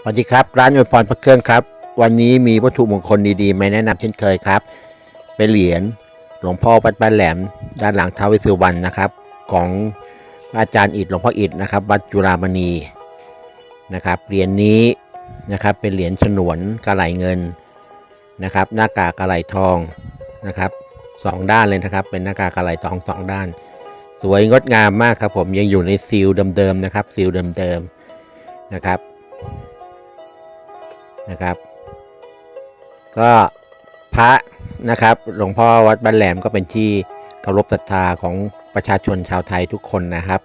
สวัสดีครับ ร้านอวยพรพระเครื่องครับ วันนี้มีวัตถุมงคลดีๆมาแนะนำเช่นเคยครับ เป็นเหรียญหลวงพ่อวัดบ้านแหลม ด้านหลังท้าวเวสสุวรรณนะครับ ของอาจารย์อิฐหลวงพ่ออิฐนะครับ วัดจุฬามณีนะครับเหรียญนี้นะครับเป็นเหรียญฉนวนกระไหลเงินนะครับ หน้ากากกระไหลทองนะครับสองด้านเลยนะครับ เป็นหน้ากากกระไหลทองสองด้าน สวยงดงามมากครับผมยังอยู่ในซีลเดิมๆนะครับซีลเดิมๆนะครับ นะครับ ก็พระนะครับ หลวงพ่อวัดบ้านแหลมก็เป็นที่เคารพศรัทธาของประชาชนชาวไทยทุกคนนะครับ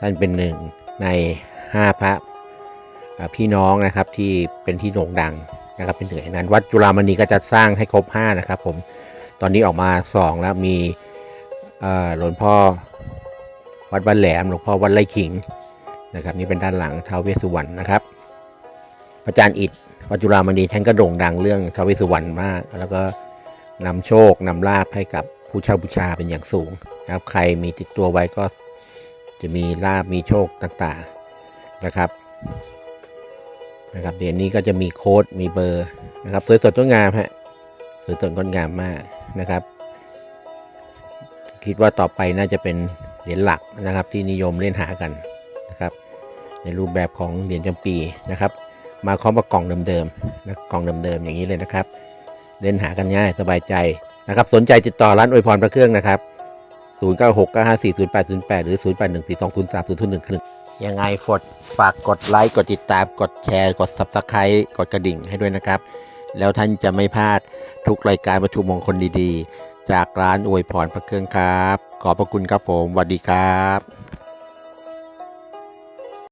ท่านเป็นหนึ่งในห้าพระพี่น้องนะครับที่เป็นที่โด่งดังนะครับ เป็นหนึ่งในนั้น วัดจุฬามณีก็จะสร้างให้ครบห้านะครับ ผมตอนนี้ออกมาสองแล้วมีหลวงพ่อวัดบ้านแหลมหลวงพ่อวัดไร่ขิงนะครับ นี่เป็นด้านหลังท้าวเวสสุวรรณนะครับ อาจารย์อิฐ วัดจุฬามณีท่านก็โด่งดังเรื่องทาวเวสสุวรรณมาก แล้วก็นำโชคนำลาภให้กับผู้เช่าบูชาเป็นอย่างสูงนะครับ ใครมีติดตัวไว้ก็จะมีลาภมีโชคต่างๆนะครับนะครับเดี๋ยวนี้ก็จะมีโค้ดมีเบอร์นะครับสวยสดงดงามฮะสวยสดงดงามมากนะครับ คิดว่าต่อไปน่าจะเป็นเหรียญหลักนะครับ ที่นิยมเล่นหากันนะครับ ในรูปแบบของเหรียญจำปีนะครับ มาพร้อมกับกล่องเดิมๆนะกล่องเดิมๆอย่างนี้เลยนะครับ เล่นหากันง่ายสบายใจนะครับ สนใจติดต่อร้านอวยพรพระเครื่องนะครับ 0 9 6 9 5 4 0 8 0 8 หรือ 0 8 1 4 2 0 3 0 0 1 1ยังไงฝดฝากกดไลค์กดติดตามกดแชร์กด Subscribe กดกระดิ่งให้ด้วยนะครับ แล้วท่านจะไม่พลาดทุกรายการวัตถุมงคลดีๆ จากร้านอวยพรพระเครื่องครับ ขอบพระคุณครับผมสวัสดีครับ